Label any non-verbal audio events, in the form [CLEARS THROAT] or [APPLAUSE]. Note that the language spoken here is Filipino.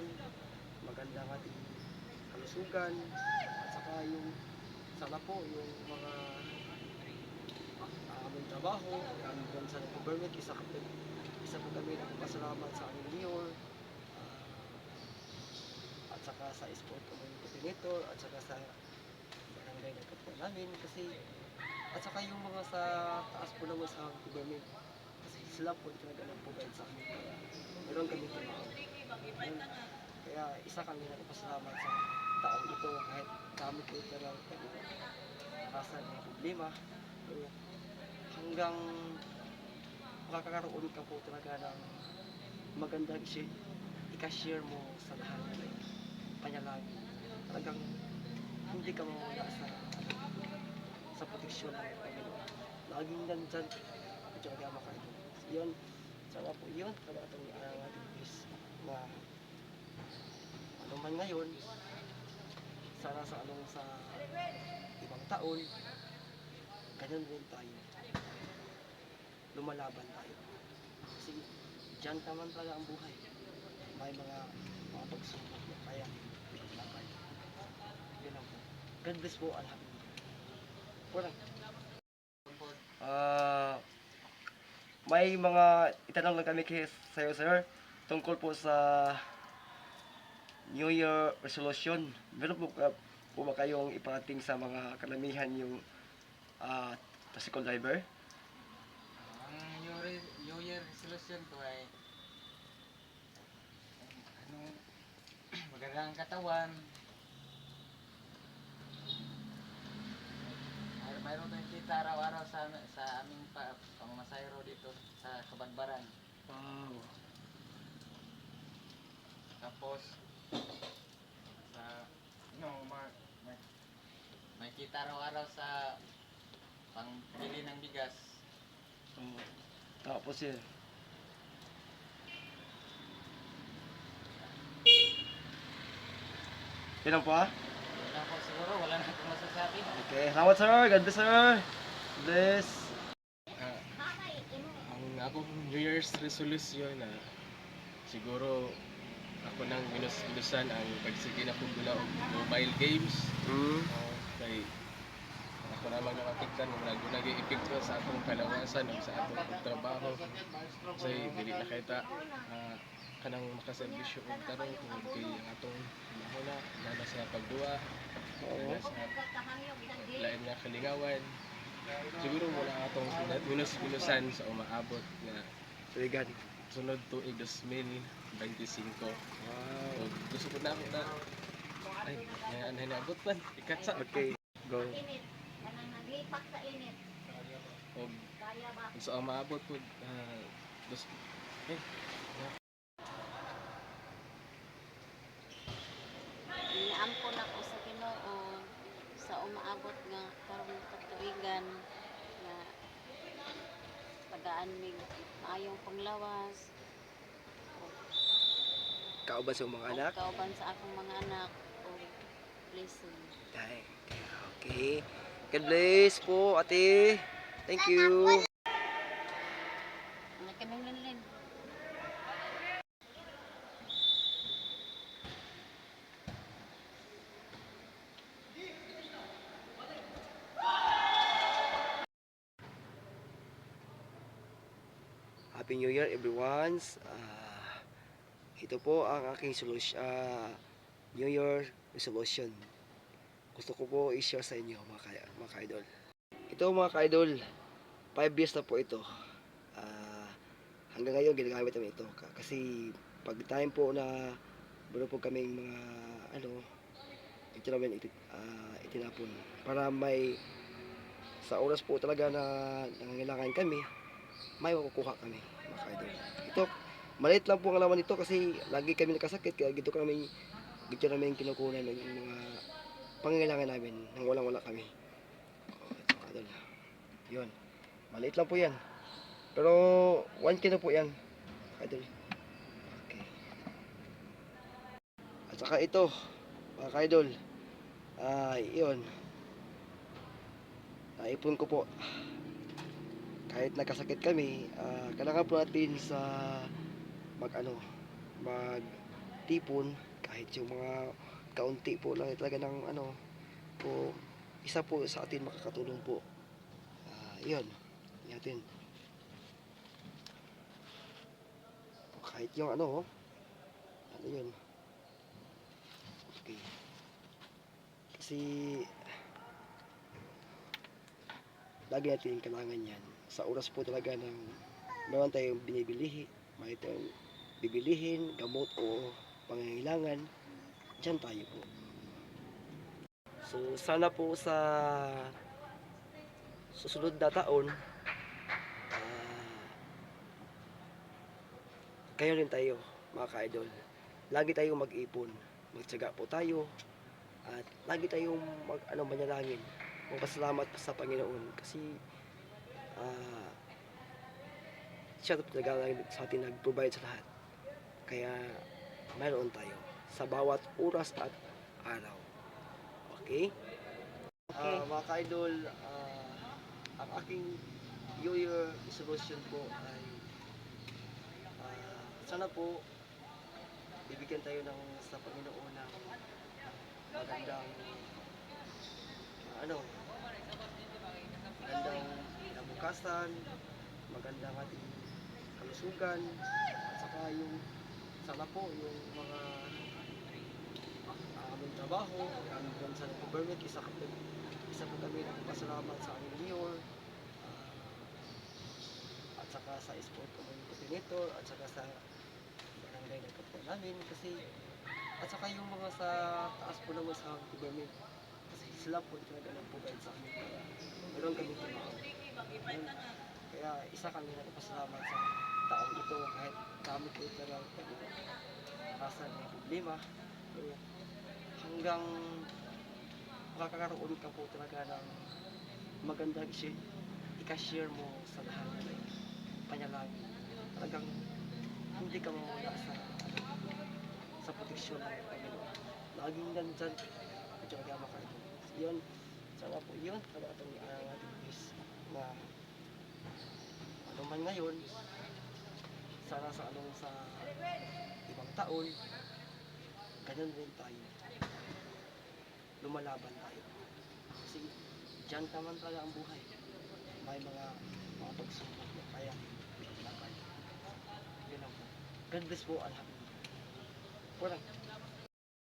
kalakasan, magandang ating kalusugan, at saka yung sana po yung mga uh, aming trabaho, ang dyan sa government, isa, kami, isa po kami nagpapasalamat sa aming mayor, ah, at saka sa sport coordinator, at saka sa barangay na kapwa namin, kasi at saka yung mga sa taas po naman sa government, kasi sila po talaga nag-provide sa amin, kaya meron kami trabaho. Kaya isa kami nagpapasalamat sa taong ito kahit kami po talaga kami nakasan ng problema. Pero hanggang makakaroon ka po talaga ng magandang i- ika-share mo sa lahat ng panalangin. Talagang hindi ka mawala sa sa proteksyon ng Panginoon. Laging nandyan at saka kaya makain. Yun, sana po yun, talaga itong ang ating Diyos na ano man ngayon, sana sa anong sa ibang taon, ganyan rin tayo. Lumalaban tayo. Kasi dyan naman talaga ang buhay. May mga mga pagsubok na kaya laban. Yun lang po. God bless po, alhamdulillah. Walang. Ah, may mga itanong lang kami kay sa'yo, sir, tungkol po sa New Year resolution. Meron po, ka, po ba kayong iparating sa mga karamihan yung ah, tricycle driver? Ang New Year, New Year resolution ko ay ano, [CLEARS THROAT] magandang katawan. May mayroon tayong kita araw-araw sa sa aming pa, pamamasayro dito sa Kabagbaran. Wow. Tapos sa no, ma, may, may kita araw-araw sa pangbili ng bigas. Oh. Tapos yun. Yun lang po ah. Tapos siguro wala na akong masasabi. Okay, salamat sir. God bless sir. Bless. ang akong New Year's resolution na siguro ako nang minus-minusan ang pagsige na kong gula og mobile games Hmm. uh, kay ako naman nakakita ng nag naging epekto sa akong kalawasan ug sa atong pagtrabaho say dili na kita uh, kanang makaserbisyo og tarong tungod kay ang atong mahuna na sa pagduwa Oo. na sa lain nga kalingawan siguro wala atong minus-minusan sa umaabot nga Vegan. Sunod tuig 2025 Wow. so, gusto ko na ako na ay ngayon na naabot man ikatsa Okay, go. Naglipak sa init. o Kaya ba? sa umaabot po uh, dos eh Inaampo na ko sa Ginoo sa umaabot nga karong katuigan tagaan mig maayong panglawas Kauban sa mga anak. kauban sa akong mga anak o blessing. Dahil. Okay. God bless po, ate. Thank you. Happy New Year everyone. Ah, ito po ang aking solution, New Year resolution. Gusto ko po i-share sa inyo mga, ka, mga ka-idol. Ito mga ka-idol, 5 years na po ito. Ah, hanggang ngayon ginagamit namin ito. Ka- Kasi pag time po na meron po kaming mga ano, ito namin iti, ah, itinapon. Para may sa oras po talaga na nangangailangan kami, may makukuha kami ka-idol. Ito, maliit lang po ang laman nito kasi lagi kami nakasakit kaya gito kami gito namin kinukunan ng mga pangangailangan namin nang walang wala kami. Oh, ito idol. Yun. Maliit lang po yan. Pero 1 kilo po yan. Idol. Okay. At saka ito, mga ka-idol. Ah, yun. Naipon ko po kahit nagkasakit kami, ah, kailangan po natin sa mag ano, mag tipon kahit yung mga kaunti po lang talaga ng ano po isa po sa atin makakatulong po. Ah, yun. Natin. Kahit yung ano ano yun? Okay. Kasi lagi natin kailangan yan. Sa oras po talaga ng meron tayong binibilihi may tayong bibilihin gamot o pangangailangan dyan tayo po. So sana po sa susunod na taon ah, kayo rin tayo mga ka-idol. Lagi tayong mag-ipon. Magtyaga po tayo at lagi tayong mag ano manalangin magpasalamat sa Panginoon kasi ah siya talaga lang sa atin nag-provide sa lahat. Kaya mayroon tayo sa bawat oras at araw. Okay? Okay. Ah, mga ka-idol ah, ang aking New Year resolution po ay ah, sana po bibigyan tayo ng sa Panginoon ng magandang ano magandang kinabukasan magandang ating kalusugan at saka yung sana po yung mga ah, aming trabaho aming dyan sa government isa, kami, isa po kami nagpasalamat sa aming mayor ah, at saka sa sport coordinator at saka sa barangay na kapitan namin kasi at saka yung mga sa taas po naman sa government sila po talaga nag-provide sa amin kaya meron kami trabaho kaya isa kami nagpasalamat sa taong ito kahit kami po nasa ng problema kaya hanggang makakaroon ka po talaga ng magandang i- i-share mo sa lahat ng panalangin. Talagang hindi ka mawala sa sa proteksyon ng Panginoon. Laging nandyan at talaga makaroon. Yun, sana po yun, talaga itong araw natin is na ano man ngayon, sana sa anong sa ibang taon, ganun rin tayo. Lumalaban tayo. Kasi dyan naman talaga ang buhay. May mga mga pagsubok na kaya laban. Yun lang po. God bless po. Alhamdulillah. Kurang.